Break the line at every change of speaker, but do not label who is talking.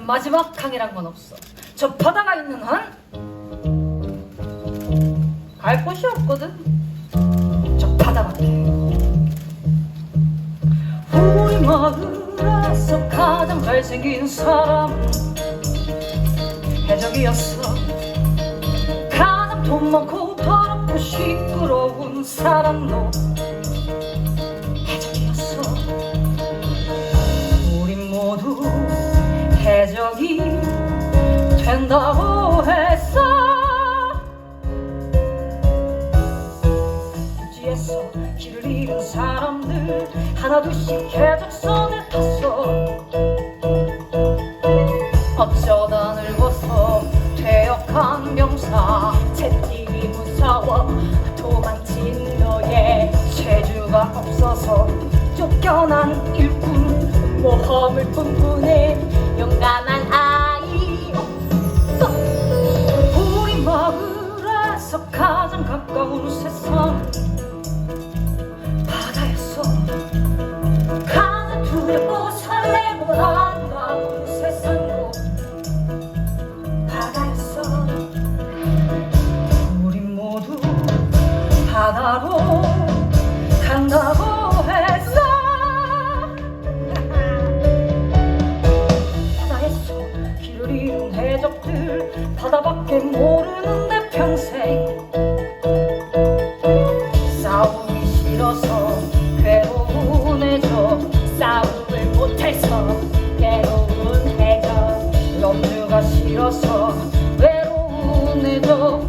마지막 강이란 건 없어. 저 바다가 있는 한 갈 곳이 없거든. 저 바다밖에. 우리 마을에서 가장 잘생긴 사람은 해적이었어. 가장 돈 많고 더럽고 시끄러운 사람도 이 된다고 했어. 육지에서 길을 잃은 사람들 하나둘씩 해적선에 탔어. 어쩌다 늙어서 퇴역한 명사 채찍이 무서워 도망친 너의 재주가 없어서 쫓겨난 일꾼 모험을 꿈꾸는 용감 바다밖에 모르는데 평생. 싸우기 싫어서 괴로운 해적 싸움을 못해서 괴로운 해적 염두가 싫어서 외로운 해적